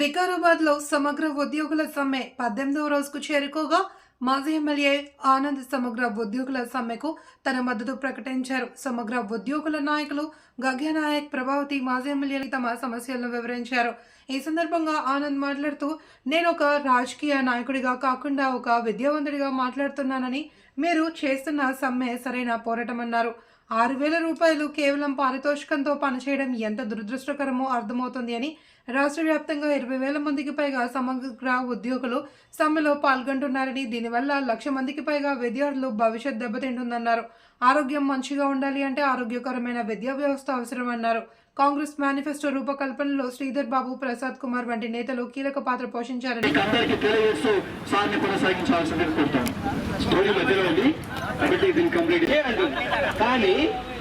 వికారాబాద్లో సమగ్ర ఉద్యోగుల సమ్మె పద్దెనిమిదవ రోజుకు చేరుకోగా మాజీ ఎమ్మెల్యే ఆనంద్ సమగ్ర ఉద్యోగుల సమ్మెకు తన మద్దతు ప్రకటించారు. సమగ్ర ఉద్యోగుల నాయకులు గగ్యనాయక్ ప్రభావతి మాజీ ఎమ్మెల్యేలు తమ సమస్యలను వివరించారు. ఈ సందర్భంగా ఆనంద్ మాట్లాడుతూ నేను ఒక రాజకీయ నాయకుడిగా కాకుండా ఒక విద్యావంతుడిగా మాట్లాడుతున్నానని మీరు చేస్తున్న సమ్మె సరైన పోరాటమన్నారు. ఆరు వేల రూపాయలు కేవలం పారితోషికంతో పనిచేయడం ఎంత దురదృష్టకరమో అర్థమవుతుంది అని రాష్ట్ర వ్యాప్తంగా ఇరవై వేల మందికి పైగా సమగ్ర ఉద్యోగులు సమ్మెలో పాల్గొంటున్నారని దీనివల్ల లక్ష మందికి పైగా విద్యార్థులు భవిష్యత్ దెబ్బతింటుందన్నారు. ఆరోగ్యం మంచిగా ఉండాలి అంటే ఆరోగ్యకరమైన విద్యా వ్యవస్థ అవసరమన్నారు. కాంగ్రెస్ మేనిఫెస్టో రూపకల్పనలో శ్రీధర్ బాబు ప్రసాద్ కుమార్ వంటి నేతలు కీలక పాత్ర పోషించారని తెలియజేస్తూ కానీ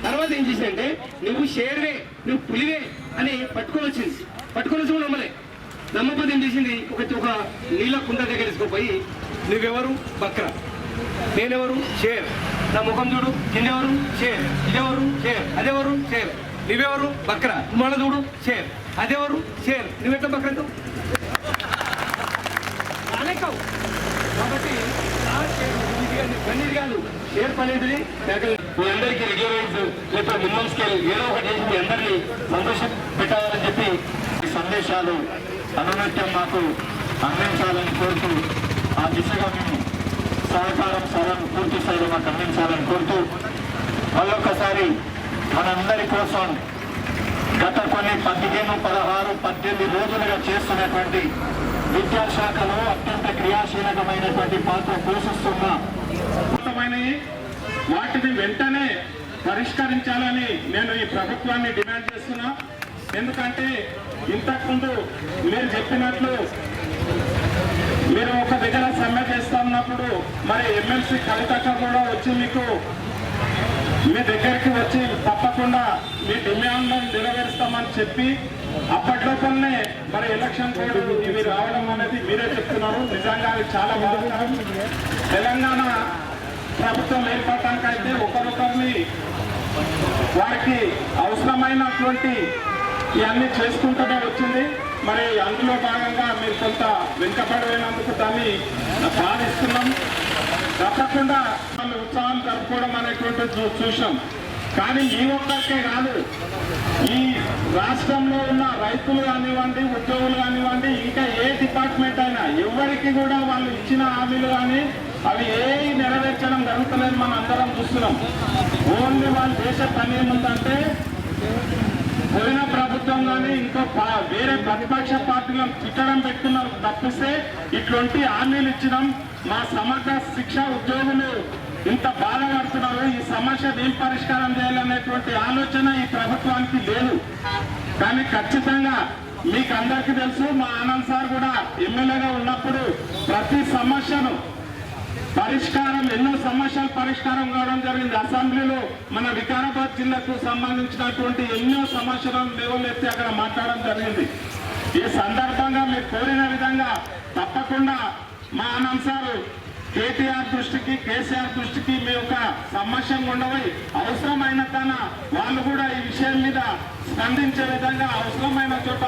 తర్వాత ఏం చేసిందంటే నువ్వు షేర్వే నువ్వు పులివే అని పట్టుకొని వచ్చింది. పట్టుకొని వచ్చి నమ్మలే. నమ్మకపోతే ఏం చేసింది? ఒక ఒక నీళ్ళ కుండ దగ్గర తీసుకుపోయి నువ్వెవరు? బక్ర. నేనెవరు? షేర్. నా ముఖం చూడు. కిందెవరు? షేర్. ఇదెవరు? షేర్. అదెవరు? షేర్. నువ్వెవరు? బక్ర. మళ్ళీ చూడు. షేర్ అదెవరు? షేర్ నువ్వెట్లా బక్ర. కాబట్టి మీ అందరికీ రెగ్యులరైజ్ మినిమం స్కేల్ ఏదో ఒకటి చేసి మీ అందరినీ సంతోష పెట్టాలని చెప్పి ఈ సందేశాలు అనునిత్యం మాకు అందించాలని కోరుతూ ఆ దిశగా మేము సహకారం సహాయం పూర్తి స్థాయిలో మాకు అందించాలని కోరుతూ మళ్ళొక్కసారి మనందరి కోసం గత కొన్ని పదిహేను పదహారు పద్దెనిమిది రోజులుగా చేస్తున్నటువంటి విద్యాశాఖలో అత్యంత క్రియాశీలకమైనటువంటి పాత్ర పోషిస్తున్న అద్భుతమైనవి. వాటిని వెంటనే పరిష్కరించాలని నేను ఈ ప్రభుత్వాన్ని డిమాండ్ చేస్తున్నా. ఎందుకంటే ఇంతకుముందు మీరు చెప్పినట్లు మీరు ఒక దగ్గర సమ్మె చేస్తున్నప్పుడు మరి ఎమ్మెల్సీ కవితక్క కూడా వచ్చి మీకు మీ దగ్గరికి వచ్చి తప్పకుండా మీ డిమాండ్లను నెరవేరుస్తామని చెప్పి అప్పట్లోపలనే మరి ఎలక్షన్ కోడ్ ఇవి రావడం అనేది మీరే చెప్తున్నారు. నిజంగా అది చాలా బాగుంటారు తెలంగాణ ప్రభుత్వం ఏర్పడటానికైతే ఒకరొకరిని వారికి అవసరమైనటువంటి ఇవన్నీ చేసుకుంటూనే వచ్చింది. మరి అందులో భాగంగా మీరు కొంత వెనుకబడినందుకు దాన్ని భావిస్తున్నాం. తప్పకుండా వాళ్ళు ఉత్సాహం జరుపుకోవడం అనేటువంటిది చూ- చూసాం కానీ ఈ ఒక్కరికే కాదు ఈ రాష్ట్రంలో ఉన్న రైతులు కానివ్వండి ఉద్యోగులు కానివ్వండి ఇంకా ఏ డిపార్ట్మెంట్ అయినా ఎవరికి కూడా వాళ్ళు ఇచ్చిన హామీలు కానీ అవి ఏవి నెరవేర్చడం జరుగుతలేదు మనం అందరం చూస్తున్నాం. ఓన్లీ వాళ్ళ దేశ పని ఏముందంటే పోయిన ప్రభుత్వం కానీ ఇంకో వేరే ప్రతిపక్ష పార్టీలను తిట్టడం పెట్టుకున్నారు తప్పిస్తే ఇటువంటి హామీలు ఇచ్చినాం. మా సమగ్ర శిక్ష ఉద్యోగులు ఇంత బాధపడుతున్నారు ఈ సమస్య ఏం పరిష్కారం చేయాలనేటువంటి ఆలోచన ఈ ప్రభుత్వానికి లేదు. కానీ ఖచ్చితంగా మీకు అందరికీ తెలుసు మా ఆనంద్ సార్ కూడా ఎమ్మెల్యేగా ఉన్నప్పుడు ప్రతి సమస్యను పరిష్కారం ఎన్నో సమస్యలు పరిష్కారం కావడం జరిగింది. అసెంబ్లీలో మన వికారాబాద్ జిల్లాకు సంబంధించినటువంటి ఎన్నో సమస్యలను లేవలెత్తి అక్కడ మాట్లాడడం జరిగింది. ఈ సందర్భంగా మీరు కోరిన విధంగా తప్పకుండా మా ఆనంద్ సారు కేటీఆర్ దృష్టికి కేసీఆర్ దృష్టికి మీ యొక్క సమస్య ఉండవై అవసరమైన తన వాళ్ళు కూడా ఈ విషయం మీద స్పందించే విధంగా అవసరమైన చోట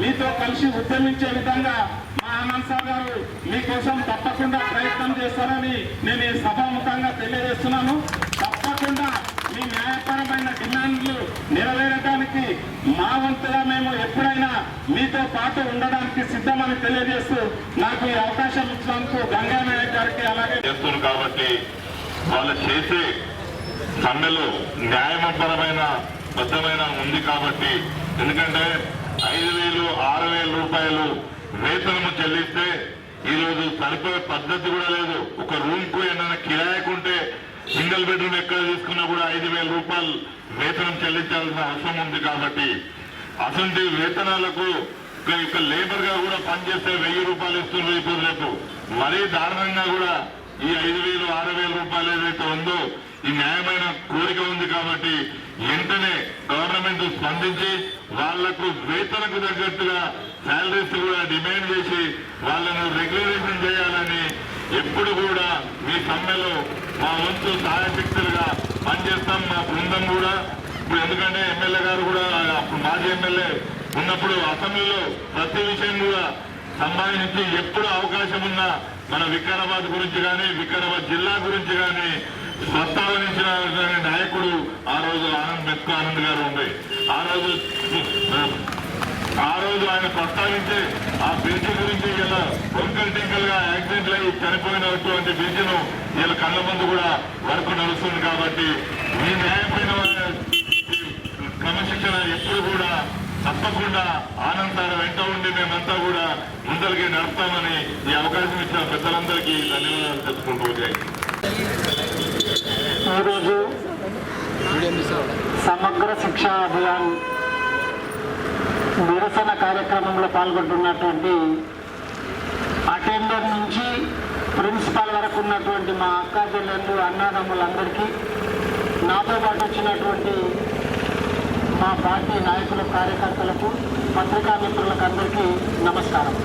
మీతో కలిసి ఉద్యమించే విధంగా మా ఆనంద్ సార్ గారు మీకోసం తప్పకుండా ప్రయత్నం చేస్తారని నేను ఈ సభాముఖంగా తెలియజేస్తున్నాను. తప్పకుండా మీ న్యాయపరమైన డిమాండ్లు నెరవేరడానికి మా వంతుగా మేము ఎప్పుడైనా మీతో పాటు ఉండడానికి సిద్ధమని తెలియజేస్తూ నాకు ఈ అవకాశం ఇచ్చినందుకు గంగా నాయక్ గారికి అలాగే చేస్తున్నారు కాబట్టి వాళ్ళు చేసే సమ్మెలో న్యాయపరమైన బద్దమైన ఉంది కాబట్టి ఎందుకంటే ఐదు వేలు ఆరు వేల రూపాయలు వేతనము చెల్లిస్తే ఈరోజు సరిపోయే పద్ధతి కూడా లేదు. ఒక రూమ్కు ఏమైనా కిరాయకుంటే సింగిల్ బెడ్రూమ్ ఎక్కడ తీసుకున్నా కూడా ఐదు వేల రూపాయలు వేతనం చెల్లించాల్సిన అవసరం ఉంది కాబట్టి అసలు వేతనాలకు ఒక- లేబర్గా కూడా పనిచేస్తే వెయ్యి రూపాయలు ఇస్తున్నారు ఇప్పుడు రేపు. మరీ దారుణంగా కూడా ఈ ఐదు వేలు ఆరు వేల రూపాయలు ఏదైతే ఉందో ఈ న్యాయమైన కోరిక ఉంది కాబట్టి వెంటనే గవర్నమెంట్ స్పందించి వాళ్ళకు వేతనకు తగ్గట్టుగా శాలరీస్ కూడా డిమాండ్ చేసి వాళ్ళను రెగ్యులరేషన్ చేయాలని ఎప్పుడు కూడా మీ సమ్మెలో మా వంతు సహాయశక్తులుగా పనిచేస్తాం బృందం కూడా. ఇప్పుడు ఎందుకంటే ఎమ్మెల్యే గారు కూడా అప్పుడు మాజీ ఎమ్మెల్యే ఉన్నప్పుడు అసెంబ్లీలో ప్రతి విషయం కూడా సంబంధించి ఎప్పుడు అవకాశం ఉన్నా మన వికారాబాద్ గురించి కానీ వికారాబాద్ జిల్లా గురించి కానీ ప్రస్తావించిన నాయకుడు ఆ రోజు ఆనంద్ మెత్కు ఆనంద్ గారు ఉండే. ఆ రోజు ఆ రోజు ఆయన ప్రస్తావించి ఆ బ్రిడ్జ్ గురించి వీళ్ళ వంకల్ టింకల్గా యాక్సిడెంట్లు అయ్యి చనిపోయినటువంటి బ్రిడ్జ్ను వీళ్ళ కళ్ళ ముందు కూడా వర్క్ నడుస్తుంది కాబట్టి ఈ న్యాయమైన క్రమశిక్షణ ఎప్పుడు కూడా తప్పకుండా ఆనందాల వెంట ఉండి మేమంతా కూడా ముందరికి నడుపుతామని ఈ అవకాశం ఇచ్చిన పెద్దలందరికీ ధన్యవాదాలు చెప్పుకుంటూ ఈరోజు సమగ్ర శిక్షా అభియాన్ నిరసన కార్యక్రమంలో పాల్గొంటున్నటువంటి అటెండర్ నుంచి ప్రిన్సిపాల్ వరకు ఉన్నటువంటి మా అక్క చెల్లెళ్ళు అన్నదమ్ములందరికీ నాతో పాటు వచ్చినటువంటి మా పార్టీ నాయకుల కార్యకర్తలకు పత్రికా మిత్రులకు అందరికీ నమస్కారం.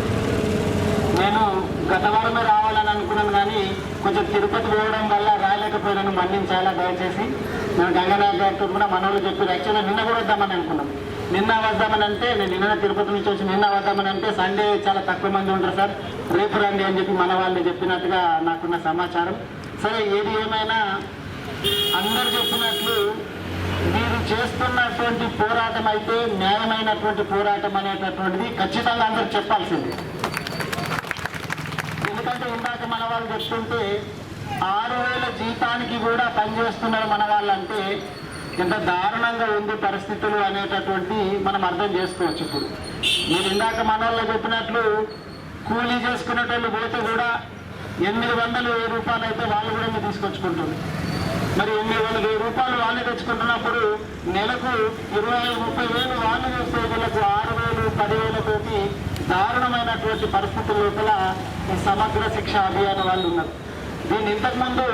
నేను గత వారమే రావాలని అనుకున్నాను కానీ కొంచెం తిరుపతి పోవడం వల్ల రాలేకపోయినాను మన్నించాలా దయచేసి? నేను గంగనాథ్ గారితో కూడా మనోళ్ళు చెప్పారు యాక్చువల్గా నిన్న కూడా వద్దామని అనుకున్నాను. నిన్న వద్దామని అంటే నేను నిన్న తిరుపతి నుంచి వచ్చి నిన్న వద్దామని అంటే సండే చాలా తక్కువ మంది ఉంటారు సార్. రేపు రండి అని చెప్పి మన వాళ్ళు చెప్పినట్టుగా నాకున్న సమాచారం. సరే ఏది ఏమైనా అందరు చెప్పినట్లు మీరు చేస్తున్నటువంటి పోరాటం అయితే న్యాయమైనటువంటి పోరాటం అనేటటువంటిది ఖచ్చితంగా అందరు చెప్పాల్సింది. ఎందుకంటే ఇందాక మన వాళ్ళు చెప్తుంటే ఆరు వేల జీతానికి కూడా పనిచేస్తున్నారు మన వాళ్ళంటే ఎంత దారుణంగా ఉంది పరిస్థితులు అనేటటువంటి మనం అర్థం చేసుకోవచ్చు ఇప్పుడు. మీరు ఇందాక మనోళ్ళు చెప్పినట్లు కూలీ చేసుకునేటోళ్ళు పోతే కూడా ఎనిమిది వందలు వెయ్యి రూపాయలు అయితే వాళ్ళు కూడా మీరు తీసుకొచ్చుకుంటుంది మరి ఎనిమిది వందల వెయ్యి రూపాయలు వాళ్ళే తెచ్చుకుంటున్నప్పుడు నెలకు ఇరవై ఐదు ముప్పై వేలు వాళ్ళు చేస్తే వీళ్ళకు ఆరు వేలు పదివేలతోటి దారుణమైనటువంటి పరిస్థితుల లోపల ఈ సమగ్ర శిక్ష అభియాన్ వాళ్ళు ఉన్నారు. దీన్ని ఇంతకుముందు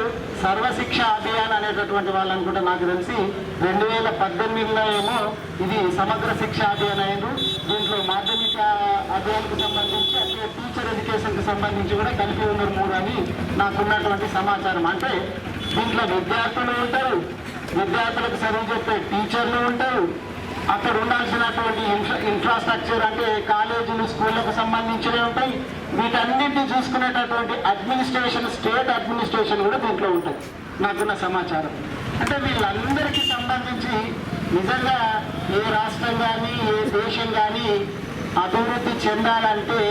సర్వశిక్ష అభియాన్ అనేటటువంటి వాళ్ళు అనుకుంటే నాకు తెలిసి రెండు వేల పద్దెనిమిదిలో ఏమో ఇది సమగ్ర శిక్ష అభియాన్ అయ్యారు దీంట్లో మాధ్యమిక అభియాన్కు సంబంధించి అట్లే టీచర్ ఎడ్యుకేషన్కి సంబంధించి కూడా కలిపి ఉన్నారు మూడు అని నాకున్నటువంటి సమాచారం. అంటే దీంట్లో విద్యార్థులు ఉంటారు. విద్యార్థులకు చదువు చెప్పే టీచర్లు ఉంటారు. అక్కడ ఉండాల్సినటువంటి ఇన్ఫ్రాస్ట్రక్చర్ అంటే కాలేజీలు స్కూళ్ళకు సంబంధించినవి ఉంటాయి. వీటన్నిటిని చూసుకునేటటువంటి అడ్మినిస్ట్రేషన్ స్టేట్ అడ్మినిస్ట్రేషన్ కూడా దీంట్లో ఉంటుంది. నాకున్న సమాచారం. అంటే వీళ్ళందరికీ సంబంధించి నిజంగా ఏ రాష్ట్రం కానీ ఏ దేశం కానీ అభివృద్ధి చెందాలంటే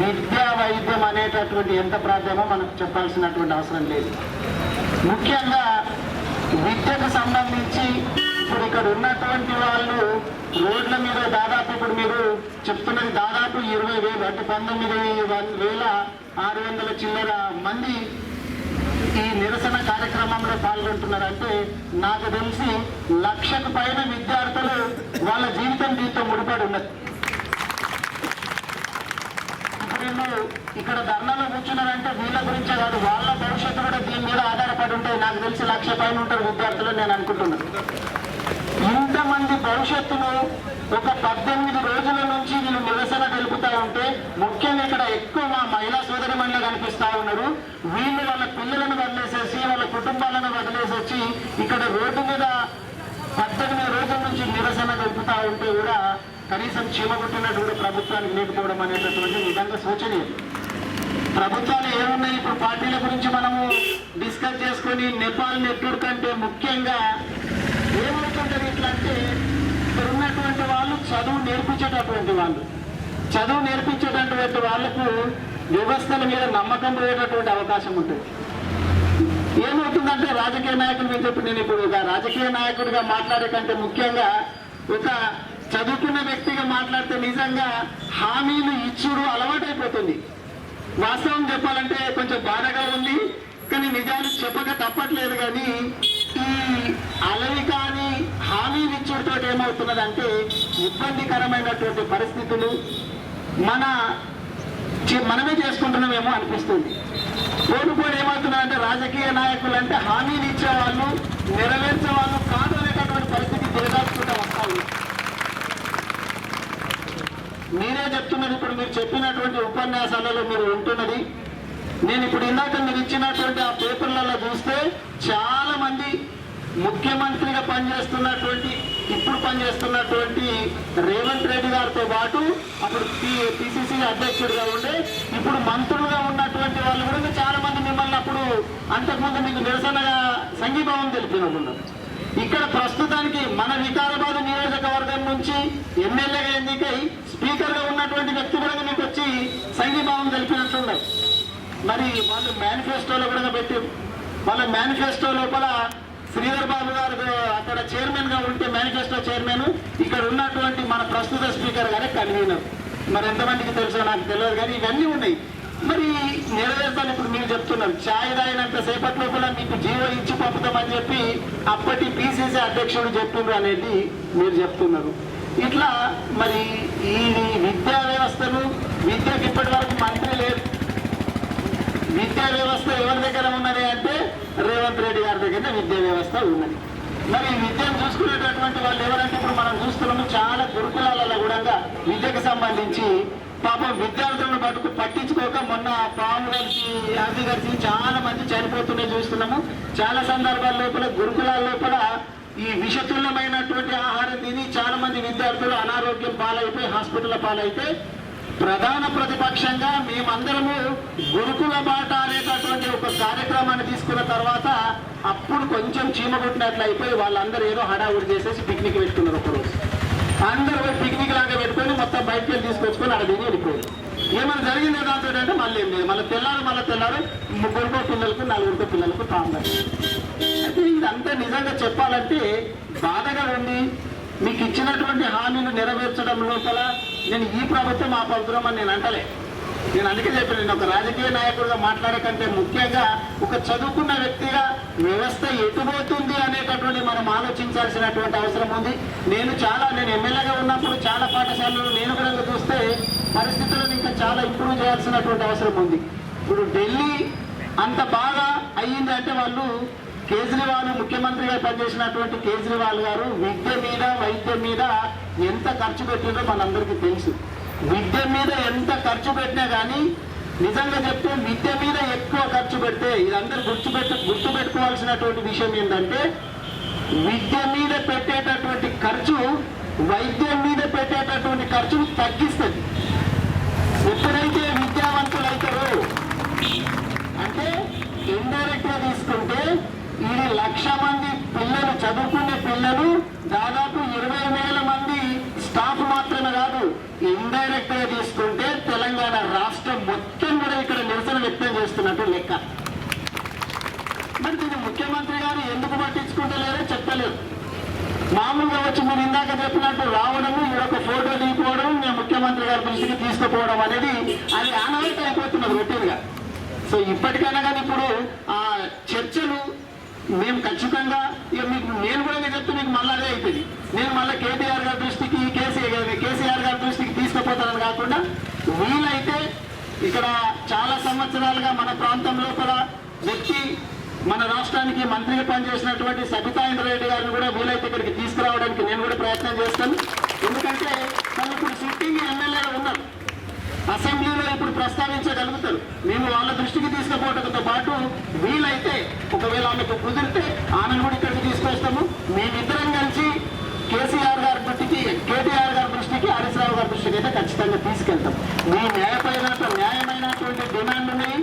విద్యా వైద్యం అనేటటువంటి ఎంత ప్రాధాన్యమో మనకు చెప్పాల్సినటువంటి అవసరం లేదు. ముఖ్యంగా విద్యకు సంబంధించి ఇప్పుడు ఇక్కడ ఉన్నటువంటి వాళ్ళు రోడ్ల మీద దాదాపు ఇప్పుడు మీరు చెప్తున్నది దాదాపు ఇరవై వేలు అంటే పంతొమ్మిది వేల ఆరు వందల చిల్లర మంది ఈ నిరసన కార్యక్రమంలో పాల్గొంటున్నారంటే నాకు తెలిసి లక్షకు పైన విద్యార్థులు వాళ్ళ జీవితం దీంతో ముడిపడి ఉన్నది. వీళ్ళు ఇక్కడ ధర్నాలో కూర్చున్నారంటే వీళ్ళ గురించే కాదు వాళ్ళ భవిష్యత్తు కూడా దీని మీద ఆధారపడి ఉంటాయి. నాకు తెలిసి లక్ష పైన ఉంటారు విద్యార్థులు నేను అనుకుంటున్నాను. మంది భవిష్యత్తును ఒక పద్దెనిమిది రోజుల నుంచి వీళ్ళు నిరసన తెలుపుతా ఉంటే ముఖ్యంగా ఇక్కడ ఎక్కువ మా మహిళా సోదరి మహిళ కనిపిస్తా ఉన్నారు. వీళ్ళు వాళ్ళ పిల్లలను వదిలేసేసి వాళ్ళ కుటుంబాలను వదిలేసి ఇక్కడ రోడ్డు మీద పద్దెనిమిది రోజుల నుంచి నిరసన తెలుపుతా ఉంటే కూడా కనీసం చీమగొట్టినట్టు కూడా ప్రభుత్వానికి లేకపోవడం అనేటటువంటి నిజంగా శోచనీయం ప్రభుత్వాలు ఏమున్నాయి? ఇప్పుడు పార్టీల గురించి మనము డిస్కస్ చేసుకొని నేపాల్ నెట్వర్క్ కంటే ముఖ్యంగా ఏమవుతుంటారు ఇట్లా అంటే ఇక్కడ ఉన్నటువంటి వాళ్ళు చదువు నేర్పించేటటువంటి వాళ్ళు. చదువు నేర్పించేటటువంటి వాళ్ళకు వ్యవస్థల మీద నమ్మకం పోయేటటువంటి అవకాశం ఉంటుంది. ఏమవుతుందంటే రాజకీయ నాయకులు మీద చెప్పి నేను ఇప్పుడు ఒక రాజకీయ నాయకుడిగా మాట్లాడే కంటే ముఖ్యంగా ఒక చదువుకున్న వ్యక్తిగా మాట్లాడితే నిజంగా హామీలు ఇచ్చుడు అలవాటైపోతుంది. వాస్తవం చెప్పాలంటే కొంచెం బాధగా ఉంది. కానీ నిజాలు చెప్పక తప్పట్లేదు కానీ ఈ అలవి కానీ హామీలు ఇచ్చుడుతో ఏమవుతున్నదంటే ఇబ్బందికరమైనటువంటి పరిస్థితులు మన చే- మనమే చేసుకుంటున్నామేమో అనిపిస్తుంది. పోను కూడా ఏమవుతున్నారంటే రాజకీయ నాయకులు అంటే హామీలు ఇచ్చేవాళ్ళు నెరవేర్చే వాళ్ళు కాదు అనేటటువంటి పరిస్థితి దిగదాచుకుంటూ వస్తా మీరే చెప్తున్నది ఇప్పుడు మీరు చెప్పినటువంటి ఉపన్యాసాలలో మీరు ఉంటున్నది. నేను ఇప్పుడు ఇందాక మీరు ఇచ్చినటువంటి ఆ పేపర్లలో చూస్తే చాలా మంది ముఖ్యమంత్రిగా పనిచేస్తున్నటువంటి ఇప్పుడు పనిచేస్తున్నటువంటి రేవంత్ రెడ్డి గారితో పాటు అప్పుడు పిసిసి అధ్యక్షుడిగా ఉండే ఇప్పుడు మంత్రులుగా ఉన్నటువంటి వాళ్ళు కూడా చాలా మంది మిమ్మల్ని అప్పుడు అంతకుముందు మీకు నిరసనగా సంఘీభావం తెలిపిన ఇక్కడ ప్రస్తుతానికి మన వికారాబాద్ నియోజకవర్గం నుంచి ఎమ్మెల్యేగా ఎన్నికై స్పీకర్గా ఉన్నటువంటి వ్యక్తి కూడా మీకు వచ్చి సంఘీభావం తెలిపినట్టున్నారు. మరి వాళ్ళు మేనిఫెస్టోలో కూడా పెట్టారు. వాళ్ళ మేనిఫెస్టో లోపల శ్రీధర్ బాబు గారు అక్కడ చైర్మన్గా ఉంటే మేనిఫెస్టో చైర్మన్ ఇక్కడ ఉన్నటువంటి మన ప్రస్తుత స్పీకర్ గారే కన్వీనర్ మరి ఎంతమందికి తెలుసో నాకు తెలియదు కానీ ఇవన్నీ ఉన్నాయి. మరి నెరవేర్తాను ఇప్పుడు మీరు చెప్తున్నారు. ఛాయ్ తాగినంత సేపటి లోపల మీకు జీవో ఇచ్చి పంపుతామని చెప్పి అప్పటి పిసిసి అధ్యక్షుడు చెప్తుండ్రు అనేది మీరు చెప్తున్నారు. ఇట్లా మరి ఈ విద్యా వ్యవస్థను విద్యకు ఇప్పటి వరకు మంత్రి లేరు. విద్యా వ్యవస్థ ఎవరి దగ్గర ఉన్నది అంటే రేవంత్ రెడ్డి గారి దగ్గర విద్యా వ్యవస్థ ఉన్నది. మరి విద్యను చూసుకునేటటువంటి వాళ్ళు ఎవరంటే ఇప్పుడు మనం చూస్తున్నాము చాలా గురుకులాలలో కూడా విద్యకు సంబంధించి పాపం విద్యార్థులను పట్టుకు పట్టించుకోక మొన్న పాము గారికి యాది గారికి చాలా మంది చనిపోతుండే చూస్తున్నాము. చాలా సందర్భాల లోపల గురుకులాల లోపల ఈ విషతుల్యమైనటువంటి ఆహారం తిని చాలా మంది విద్యార్థులు అనారోగ్యం పాలైపోయి హాస్పిటల్ పాలైతే ప్రధాన ప్రతిపక్షంగా మేమందరము గురుకుల బాట అనేటటువంటి ఒక కార్యక్రమాన్ని తీసుకున్న తర్వాత అప్పుడు కొంచెం చీమగొట్టినట్లు అయిపోయి వాళ్ళందరూ ఏదో హడావుడి చేసేసి పిక్నిక్ పెట్టుకున్నారు ఒకరోజు అందరూ పోయి పిక్నిక్ లాగా పెట్టుకొని మొత్తం బయటకు వెళ్ళి తీసుకొచ్చుకొని అక్కడ దిగి వెళ్ళిపోయారు. ఏమైనా జరిగింది దాంతో అంటే మళ్ళీ ఏం లేదు. మళ్ళీ తెల్లారు మళ్ళీ తెల్లారు ముగ్గురుకో పిల్లలకు నలుగురికో పిల్లలకు తాందారు అయితే ఇదంతా నిజంగా చెప్పాలంటే బాధగా ఉంది. మీకు ఇచ్చినటువంటి హామీలు నెరవేర్చడం లోపల నేను ఈ ప్రభుత్వం ఆ ప్రభుత్వం అని నేను అంటలే. నేను అందుకే చెప్పాను నేను ఒక రాజకీయ నాయకుడిగా మాట్లాడకంటే ముఖ్యంగా ఒక చదువుకున్న వ్యక్తిగా వ్యవస్థ ఎటుపోతుంది అనేటటువంటి మనం ఆలోచించాల్సినటువంటి అవసరం ఉంది. నేను చాలా నేను ఎమ్మెల్యేగా ఉన్నప్పుడు చాలా పాఠశాలలు నేను కూడా చూస్తే పరిస్థితులను ఇంకా చాలా ఇంప్రూవ్ చేయాల్సినటువంటి అవసరం ఉంది. ఇప్పుడు ఢిల్లీ అంత బాగా అయ్యింది అంటే వాళ్ళు కేజ్రీవాల్ ముఖ్యమంత్రిగా పనిచేసినటువంటి కేజ్రీవాల్ గారు విద్య మీద వైద్యం మీద ఎంత ఖర్చు పెట్టిందో మనందరికీ తెలుసు. విద్య మీద ఎంత ఖర్చు పెట్టినా కానీ నిజంగా చెప్తే విద్య మీద ఎక్కువ ఖర్చు పెడితే ఇదందరూ గుర్తుపెట్టు గుర్తుపెట్టుకోవాల్సినటువంటి విషయం ఏంటంటే విద్య మీద పెట్టేటటువంటి ఖర్చు వైద్యం మీద పెట్టేటటువంటి ఖర్చును తగ్గిస్తుంది. ఎప్పుడైతే విద్యావంతులు అవుతారో అంటే ఇండైరెక్ట్గా తీసుకుంటే ఇది లక్ష మంది పిల్లలు చదువుకునే పిల్లలు దాదాపు ఇరవై వేల మంది స్టాఫ్ మాత్రమే కాదు ఇండైరెక్ట్గా తీసుకుంటే తెలంగాణ రాష్ట్రం మొత్తం కూడా ఇక్కడ నిరసన వ్యక్తం చేస్తున్నట్టు లెక్క. మరి దీన్ని ముఖ్యమంత్రి గారు ఎందుకు పట్టించుకుంటలేరో చెప్పలేదు. మామూలుగా వచ్చి మీరు ఇందాక చెప్పినట్టు రావడము ఈడొక ఫోటో తీయకపోవడం మేము ముఖ్యమంత్రి గారి దృష్టికి తీసుకుపోవడం అనేది అది ఆనవాయితీ అయిపోతున్నది రొటీన్గా. సో ఇప్పటికైనా కానీ ఇప్పుడు ఆ చర్చలు మేము ఖచ్చితంగా ఇక మీకు నేను కూడా మీకు చెప్తే మీకు మళ్ళీ అదే అవుతుంది నేను మళ్ళీ కేటీఆర్ గారి దృష్టికి కేసీఆర్ కేసీఆర్ గారి దృష్టికి తీసుకుపోతానని కాకుండా వీలైతే ఇక్కడ చాలా సంవత్సరాలుగా మన ప్రాంతం లోపల వ్యక్తి మన రాష్ట్రానికి మంత్రిగా పనిచేసినటువంటి సబితా ఇంద్రారెడ్డి గారిని కూడా వీలైతే ఇక్కడికి తీసుకురావడానికి నేను కూడా ప్రయత్నం చేస్తాను. ఎందుకంటే తను ఇప్పుడు సిట్టింగ్ ఎమ్మెల్యేలు ఉన్నారు. అసెంబ్లీలో ఇప్పుడు ప్రస్తావించగలుగుతారు? మేము వాళ్ళ దృష్టికి తీసుకుపోవడంతో పాటు వీలైతే ఒకవేళ ఆమెకు కుదిరితే ఆమెను కూడా ఇక్కడికి తీసుకొస్తాము. మేమిద్దరం కలిసి కేసీఆర్ గారి దృష్టికి కేటీఆర్ గారి దృష్టికి హరీష్ రావు గారి దృష్టికి అయితే ఖచ్చితంగా తీసుకెళ్తాం. మీ న్యాయపైన న్యాయమైనటువంటి డిమాండ్ ఉన్నాయి.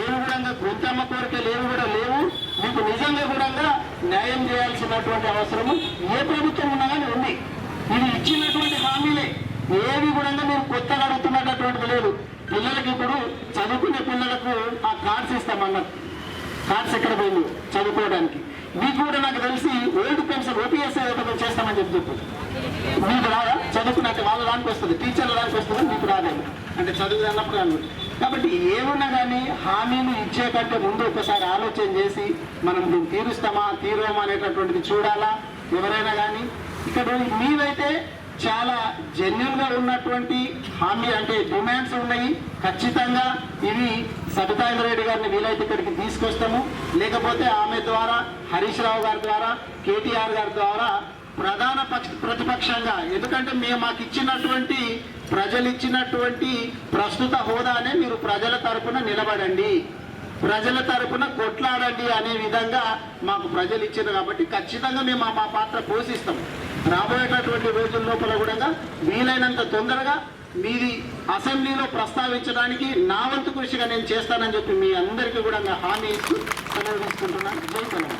ఏవి కూడా గొంతమ్మ కోరికలు ఏవి కూడా లేవు. మీకు నిజంగా కూడా న్యాయం చేయాల్సినటువంటి అవసరము. ఏ ప్రభుత్వం ఉన్నా కానీ ఉంది. ఇది ఇచ్చినటువంటి హామీలే. ఏవి కూడా మీరు కొత్తగా అడుగుతున్నటువంటిది లేదు పిల్లలకి ఇప్పుడు చదువుకునే పిల్లలకు ఆ కార్డ్స్ ఇస్తామన్నారు. కార్డ్స్ ఎక్కడ పోయింది? చదువుకోవడానికి. మీకు కూడా నాకు తెలిసి ఓల్డ్ పెన్షన్ ఓపీఎస్ఐ ఒకటి చేస్తామని చెప్పి చెప్పు. మీకు రాదా? చదువుకున్నట్టు వాళ్ళ దానికి వస్తుంది టీచర్ల దానికి వస్తుంది మీకు రాదేమో అంటే చదువు అన్నప్పుడు అన్నమాట కాబట్టి ఏమున్నా కానీ హామీలు ఇచ్చే కంటే ముందు ఒకసారి ఆలోచన చేసి మనం దీన్ని తీరుస్తామా తీరుమా అనేటటువంటిది చూడాలా? ఎవరైనా కానీ. ఇక్కడ మీవైతే చాలా జెన్యున్గా ఉన్నటువంటి హామీ అంటే డిమాండ్స్ ఉన్నాయి. ఖచ్చితంగా ఇవి సబితాయింద్ర రెడ్డి గారిని వీలైతే ఇక్కడికి తీసుకొస్తాము. లేకపోతే ఆమె ద్వారా హరీష్ రావు గారి ద్వారా కేటీఆర్ గారి ద్వారా ప్రధాన పక్ష ప్రతిపక్షంగా ఎందుకంటే మేము మాకు ఇచ్చినటువంటి ప్రజలు ఇచ్చినటువంటి ప్రస్తుత హోదానే మీరు ప్రజల తరపున నిలబడండి. ప్రజల తరపున కొట్లాడండి అనే విధంగా మాకు ప్రజలు ఇచ్చారు కాబట్టి ఖచ్చితంగా మేము మా పాత్ర పోషిస్తాం రాబోయేటటువంటి రోజుల లోపల కూడా వీలైనంత తొందరగా మీది అసెంబ్లీలో ప్రస్తావించడానికి నా వంతు కృషిగా నేను చేస్తానని చెప్పి మీ అందరికీ కూడా హామీ ఇస్తూ సెలవు తీసుకుంటున్నాను. జై తెలంగాణ.